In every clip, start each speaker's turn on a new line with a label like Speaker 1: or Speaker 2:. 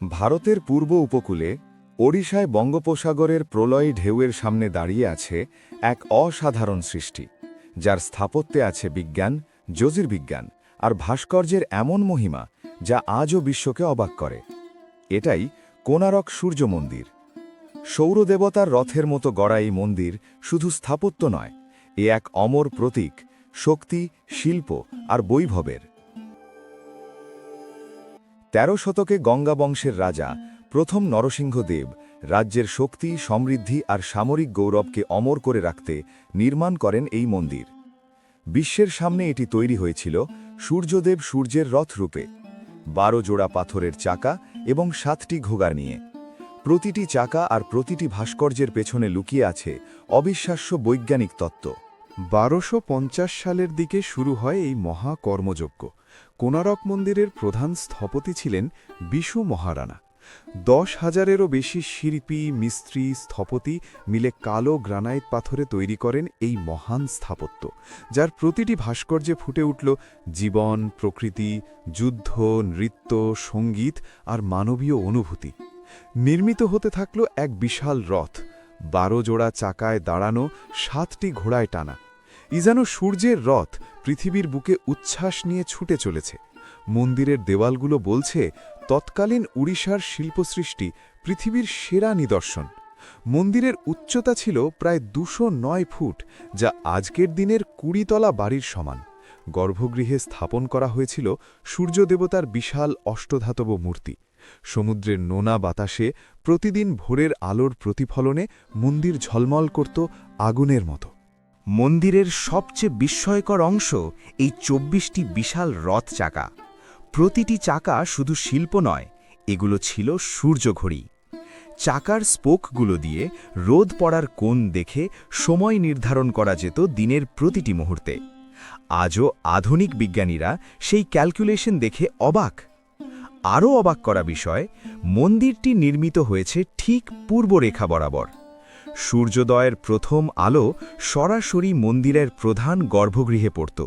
Speaker 1: ভারতের পূর্ব উপকূলে, ওড়িশায় বঙ্গোপসাগরের প্রলয় ঢেউয়ের সামনে দাঁড়িয়ে আছে এক অসাধারণ সৃষ্টি, যার স্থাপত্যে আছে বিজ্ঞান, জ্যোতির্বিজ্ঞান আর ভাস্কর্যের এমন মহিমা যা আজও বিশ্বকে অবাক করে। এটাই কোনারক সূর্য মন্দির। সৌরদেবতার রথের মতো গড়া এই মন্দির শুধু স্থাপত্য নয়, এ এক অমর প্রতীক, শক্তি, শিল্প আর বৈভবের। তেরো শতকে গঙ্গা বংশের রাজা, প্রথম নরসিংহদেব রাজ্যের শক্তি, সমৃদ্ধি আর সামরিক গৌরবকে অমর করে রাখতে নির্মাণ করেন এই মন্দির। বিশ্বের সামনে এটি তৈরি হয়েছিল সূর্যদেব সূর্যের রথ রূপে। বারো জোড়া পাথরের চাকা এবং সাতটি ঘোগার নিয়ে। প্রতিটি চাকা আর প্রতিটি ভাস্কর্যের পেছনে লুকিয়ে আছে অবিশ্বাস্য বৈজ্ঞানিক তত্ত্ব।
Speaker 2: বারোশো সালের দিকে শুরু হয় এই মহা কর্মযজ্ঞ। কোনারক মন্দিরের প্রধান স্থপতি ছিলেন বিশু মহারানা। দশ হাজারেরও বেশি শিল্পী, মিস্ত্রি, স্থপতি মিলে কালো গ্রানাইট পাথরে তৈরি করেন এই মহান স্থাপত্য, যার প্রতিটি ভাস্কর্যে ফুটে উঠল জীবন, প্রকৃতি, যুদ্ধ, নৃত্য, সংগীত আর মানবীয় অনুভূতি। নির্মিত হতে থাকল এক বিশাল রথ, বারো জোড়া চাকায় দাঁড়ানো, সাতটি ঘোড়ায় টানা। যেন সূর্যের রথ পৃথিবীর বুকে উচ্ছ্বাস নিয়ে ছুটে চলেছে। মন্দিরের দেওয়ালগুলো বলছে, তৎকালীন উড়িষ্যার শিল্পসৃষ্টি, পৃথিবীর সেরা নিদর্শন। মন্দিরের উচ্চতা ছিল প্রায় দুশো নয় ফুট, যা আজকের দিনের কুড়িতলা বাড়ির সমান। গর্ভগৃহে স্থাপন করা হয়েছিল সূর্যদেবতার বিশাল অষ্টধাতব মূর্তি। সমুদ্রের নোনা বাতাসে প্রতিদিন ভোরের আলোর প্রতিফলনে মন্দির ঝলমল করত আগুনের মতো।
Speaker 3: মন্দিরের সবচেয়ে বিস্ময়কর অংশ এই চব্বিশটি বিশাল রথ চাকা। প্রতিটি চাকা শুধু শিল্প নয়, এগুলো ছিল সূর্যঘড়ি চাকার স্পোকগুলো দিয়ে রোদ পড়ার কোণ দেখে সময় নির্ধারণ করা যেত দিনের প্রতিটি মুহূর্তে। আজও আধুনিক বিজ্ঞানীরা সেই ক্যালকুলেশন দেখে অবাক। আরও অবাক করা বিষয়, মন্দিরটি নির্মিত হয়েছে ঠিক পূর্বরেখা বরাবর। সূর্যোদয়ের প্রথম আলো সরাসরি মন্দিরের প্রধান গর্ভগৃহে পড়ত।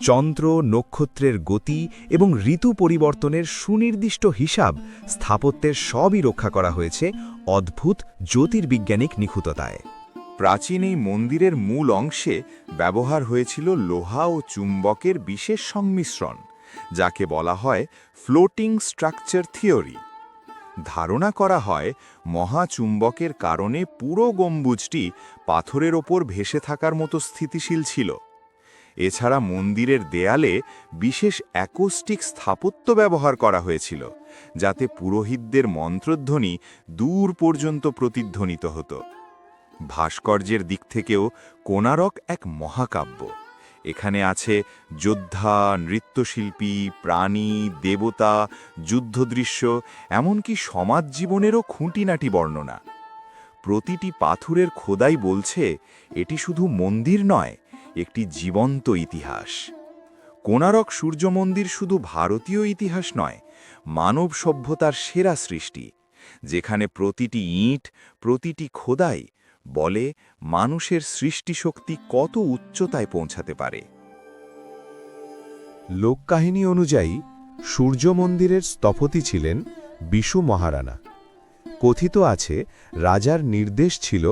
Speaker 3: চন্দ্র নক্ষত্রের গতি এবং ঋতু পরিবর্তনের সুনির্দিষ্ট হিসাব স্থাপত্যের সবই রক্ষা করা হয়েছে অদ্ভুত জ্যোতির্বিজ্ঞানিক নিখুঁততায়।
Speaker 4: প্রাচীন এই মন্দিরের মূল অংশে ব্যবহার হয়েছিল লোহা ও চুম্বকের বিশেষ সংমিশ্রণ, যাকে বলা হয় ফ্লোটিং স্ট্রাকচার থিওরি। ধারণা করা হয় মহাচুম্বকের কারণে পুরো গম্বুজটি পাথরের ওপর ভেসে থাকার মতো স্থিতিশীল ছিল। এছাড়া মন্দিরের দেয়ালে বিশেষ অ্যাকোস্টিক স্থাপত্য ব্যবহার করা হয়েছিল, যাতে পুরোহিতদের মন্ত্রধ্বনি দূর পর্যন্ত প্রতিধ্বনিত হতো। ভাস্কর্যের দিক থেকেও কোনারক এক মহাকাব্য। এখানে আছে যোদ্ধা, নৃত্যশিল্পী, প্রাণী, দেবতা, যুদ্ধদৃশ্য, এমনকি সমাজ জীবনেরও খুঁটিনাটি বর্ণনা। প্রতিটি পাথুরের খোদাই বলছে, এটি শুধু মন্দির নয়, একটি জীবন্ত ইতিহাস। কোনারক সূর্য মন্দির শুধু ভারতীয় ইতিহাস নয়, মানব সভ্যতার সেরা সৃষ্টি, যেখানে প্রতিটি ইঁট, প্রতিটি খোদাই বলে, মানুষের সৃষ্টিশক্তি কত উচ্চতায় পৌঁছাতে পারে?
Speaker 2: লোককাহিনী অনুযায়ী, সূর্য মন্দিরের স্থপতি ছিলেন বিশু মহারানা। কথিত আছে, রাজার নির্দেশ ছিল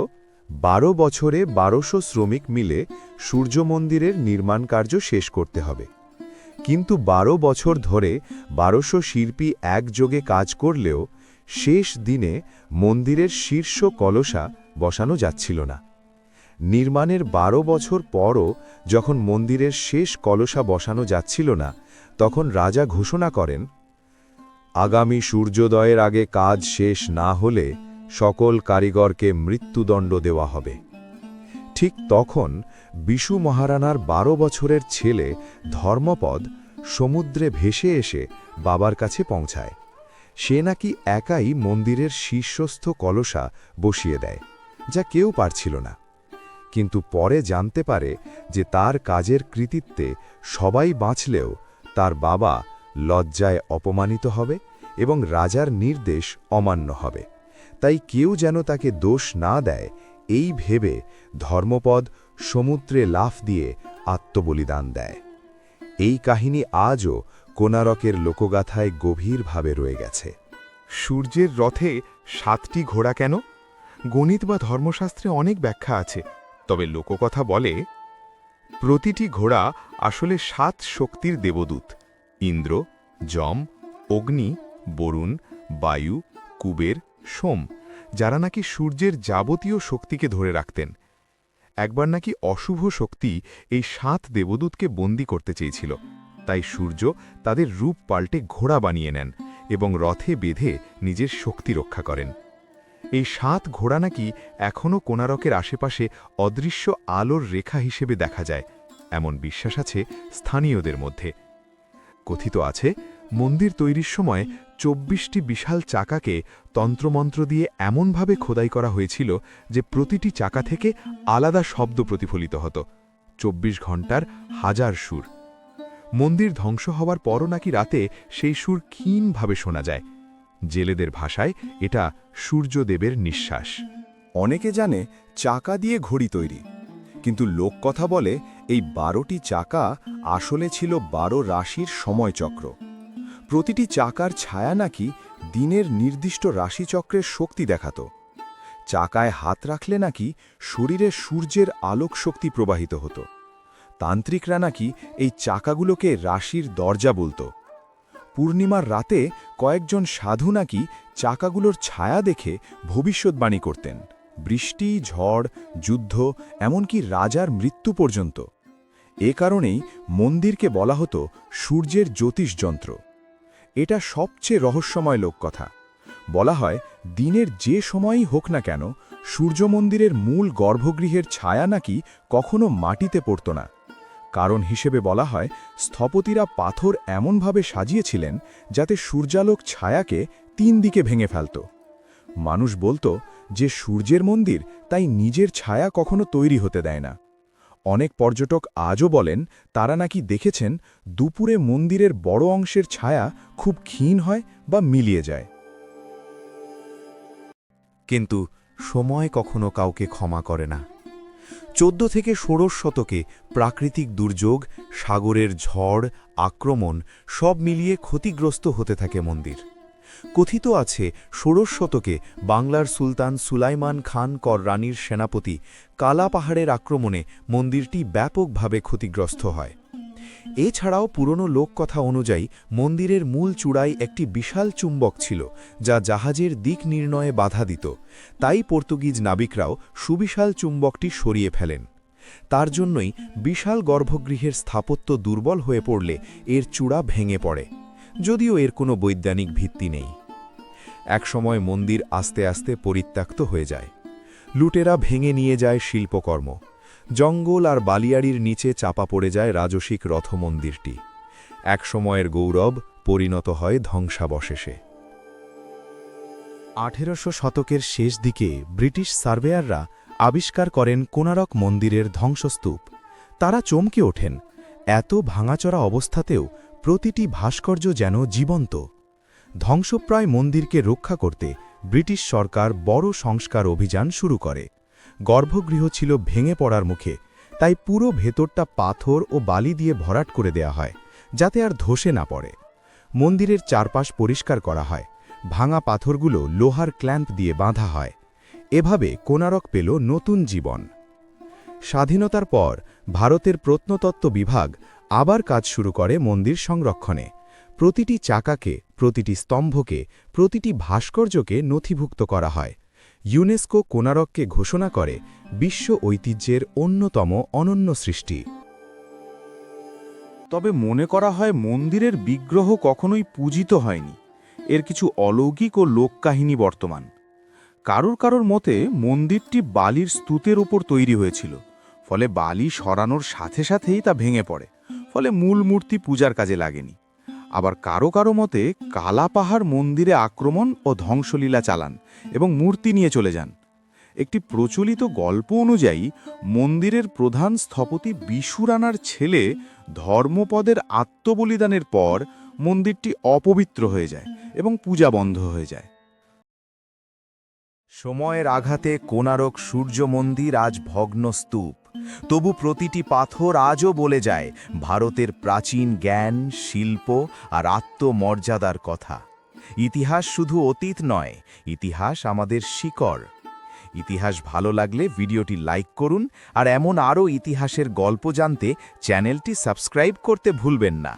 Speaker 2: বারো বছরে বারোশো শ্রমিক মিলে সূর্য মন্দিরের নির্মাণ কার্য শেষ করতে হবে। কিন্তু বারো বছর ধরে বারোশো শিল্পী একযোগে কাজ করলেও শেষ দিনে মন্দিরের শীর্ষ কলসা বসানো যাচ্ছিল না। নির্মাণের বারো বছর পরও যখন মন্দিরের শেষ কলসা বসানো যাচ্ছিল না, তখন রাজা ঘোষণা করেন, আগামী সূর্যোদয়ের আগে কাজ শেষ না হলে সকল কারিগরকে মৃত্যুদণ্ড দেওয়া হবে। ঠিক তখন বিশু মহারানার বারো বছরের ছেলে ধর্মপদ সমুদ্রে ভেসে এসে বাবার কাছে পৌঁছায়। সে নাকি একাই মন্দিরের শীর্ষস্থ কলসা বসিয়ে দেয়। যা কেউ পারছিল না। কিন্তু পরে জানতে পারে যে তার কাজের কৃতিত্বে সবাই বাঁচলেও তার বাবা লজ্জায় অপমানিত হবে এবং রাজার নির্দেশ অমান্য হবে। তাই কেউ যেন তাকে দোষ না দেয় এই ভেবে ধর্মপদ সমুদ্রে লাফ দিয়ে আত্মবলিদান দেয়। এই কাহিনী আজও কোনারকের লোকগাথায় গভীরভাবে রয়ে গেছে।
Speaker 5: সূর্যের রথে সাতটি ঘোড়া কেন? গণিত বা ধর্মশাস্ত্রে অনেক ব্যাখ্যা আছে, তবে লোককথা বলে, প্রতিটি ঘোড়া আসলে সাত শক্তির দেবদূত, ইন্দ্র, যম, অগ্নি, বরুণ, বায়ু, কুবের, সোম, যারা নাকি সূর্যের যাবতীয় শক্তিকে ধরে রাখতেন। একবার নাকি অশুভ শক্তি এই সাত দেবদূতকে বন্দি করতে চেয়েছিল, তাই সূর্য তাদের রূপ পাল্টে ঘোড়া বানিয়ে নেন এবং রথে বেঁধে নিজের শক্তি রক্ষা করেন। এই সাত ঘোড়া নাকি এখনও কোনারকের আশেপাশে অদৃশ্য আলোর রেখা হিসেবে দেখা যায়, এমন বিশ্বাস আছে স্থানীয়দের মধ্যে। কথিত আছে, মন্দির তৈরির সময় চব্বিশটি বিশাল চাকাকে তন্ত্রমন্ত্র দিয়ে এমনভাবে খোদাই করা হয়েছিল যে প্রতিটি চাকা থেকে আলাদা শব্দ প্রতিফলিত হতো, চব্বিশ ঘণ্টার হাজার সুর। মন্দির ধ্বংস হওয়ার পরও নাকি রাতে সেই সুর ক্ষীণভাবে শোনা যায়। জেলেদের ভাষায় এটা সূর্যদেবের নিঃশ্বাস।
Speaker 1: অনেকে জানে চাকা দিয়ে ঘড়ি তৈরি, কিন্তু লোককথা বলে এই বারোটি চাকা আসলে ছিল বারো রাশির সময়চক্র। প্রতিটি চাকার ছায়া নাকি দিনের নির্দিষ্ট রাশিচক্রের শক্তি দেখাত। চাকায় হাত রাখলে নাকি শরীরে সূর্যের আলোক শক্তি প্রবাহিত হতো। তান্ত্রিকরা নাকি এই চাকাগুলোকে রাশির দরজা বলতো। পূর্ণিমার রাতে কয়েকজন সাধু নাকি চাকাগুলোর ছায়া দেখে ভবিষ্যৎবাণী করতেন। বৃষ্টি, ঝড়, যুদ্ধ, এমনকি রাজার মৃত্যু পর্যন্ত। এ কারণেই মন্দিরকে বলা হতো সূর্যের জ্যোতিষযন্ত্র এটা সবচেয়ে রহস্যময় লোককথা। বলা হয়, দিনের যে সময়ই হোক না কেন, সূর্য মন্দিরের মূল গর্ভগৃহের ছায়া নাকি কখনো মাটিতে পড়ত না। কারণ হিসেবে বলা হয়, স্থপতিরা পাথর এমনভাবে সাজিয়েছিলেন যাতে সূর্যালোক ছায়াকে তিন দিকে ভেঙে ফেলত। মানুষ বলতো যে সূর্যের মন্দির তাই নিজের ছায়া কখনো তৈরি হতে দেয় না। অনেক পর্যটক আজও বলেন, তারা নাকি দেখেছেন দুপুরে মন্দিরের বড় অংশের ছায়া খুব ক্ষীণ হয় বা মিলিয়ে যায়।
Speaker 3: কিন্তু সময় কখনো কাউকে ক্ষমা করে না। চোদ্দ থেকে ষোড়শ শতকে প্রাকৃতিক দুর্যোগ, সাগরের ঝড়, আক্রমণ সব মিলিয়ে ক্ষতিগ্রস্ত হতে থাকে মন্দির। কথিত আছে, ষোড়শ শতকে বাংলার সুলতান সুলাইমান খান কর রানীর সেনাপতি কালা পাহাড়ের আক্রমণে মন্দিরটি ব্যাপকভাবে ক্ষতিগ্রস্ত হয়। এছাড়াও পুরনো লোককথা অনুযায়ী মন্দিরের মূল চূড়ায় একটি বিশাল চুম্বক ছিল, যা জাহাজের দিক নির্ণয়ে বাধা দিত। তাই পর্তুগিজ নাবিকরাও সুবিশাল চুম্বকটি সরিয়ে ফেলেন। তার জন্যই বিশাল গর্ভগৃহের স্থাপত্য দুর্বল হয়ে পড়লে এর চূড়া ভেঙে পড়ে, যদিও এর কোনো বৈজ্ঞানিক ভিত্তি নেই। একসময় মন্দির আস্তে আস্তে পরিত্যক্ত হয়ে যায়। লুটেরা ভেঙে নিয়ে যায় শিল্পকর্ম। জঙ্গল আর বালিয়াড়ির নিচে চাপা পড়ে যায় রাজসিক রথমন্দিরটি। একসময়ের গৌরব পরিণত হয় ধ্বংসাবশেষে। আঠেরোশো শতকের শেষ দিকে ব্রিটিশ সার্ভেয়াররা আবিষ্কার করেন কোনারক মন্দিরের ধ্বংসস্তূপ। তারা চমকে ওঠেন। এত ভাঙাচড়া অবস্থাতেও প্রতিটি ভাস্কর্য যেন জীবন্ত। ধ্বংসপ্রায় মন্দিরকে রক্ষা করতে ব্রিটিশ সরকার বড় সংস্কার অভিযান শুরু করে। গর্ভগৃহ ছিল ভেঙে পড়ার মুখে, তাই পুরো ভেতরটা পাথর ও বালি দিয়ে ভরাট করে দেয়া হয়, যাতে আর ধসে না পড়ে। মন্দিরের চারপাশ পরিষ্কার করা হয়, ভাঙা পাথরগুলো লোহার ক্ল্যাম্প দিয়ে বাঁধা হয়। এভাবে কোনারক পেল নতুন জীবন। স্বাধীনতার পর ভারতের প্রত্নতত্ত্ব বিভাগ আবার কাজ শুরু করে মন্দির সংরক্ষণে। প্রতিটি চাকাকে, প্রতিটি স্তম্ভকে, প্রতিটি ভাস্কর্যকে নথিভুক্ত করা হয়। ইউনেস্কো কোনারককে ঘোষণা করে বিশ্ব ঐতিহ্যের অন্যতম অনন্য সৃষ্টি।
Speaker 4: তবে মনে করা হয় মন্দিরের বিগ্রহ কখনোই পূজিত হয়নি। এর কিছু অলৌকিক ও লোককাহিনী বর্তমান। কারোর কারোর মতে, মন্দিরটি বালির স্তুতের ওপর তৈরি হয়েছিল, ফলে বালি সরানোর সাথে সাথেই তা ভেঙে পড়ে, ফলে মূল মূর্তি পূজার কাজে লাগেনি। আবার কারও কারও মতে কালা পাহাড় মন্দিরে আক্রমণ ও ধ্বংসলীলা চালান এবং মূর্তি নিয়ে চলে যান। একটি প্রচলিত গল্প অনুযায়ী, মন্দিরের প্রধান স্থপতি বিশুরানার ছেলে ধর্মপদের আত্মবলিদানের পর মন্দিরটি অপবিত্র হয়ে যায় এবং পূজা বন্ধ হয়ে যায়।
Speaker 3: সময়ের আঘাতে কোনারক সূর্য মন্দির আজ ভগ্ন স্তূপ। তবু প্রতিটি পাথর আজও বলে যায়, ভারতের প্রাচীন জ্ঞান, শিল্প আর আত্মমর্যাদার কথা। ইতিহাস শুধু অতীত নয়, ইতিহাস আমাদের শিকড়। ইতিহাস ভালো লাগলে ভিডিওটি লাইক করুন আর এমন আরও ইতিহাসের গল্প জানতে চ্যানেলটি সাবস্ক্রাইব করতে ভুলবেন না।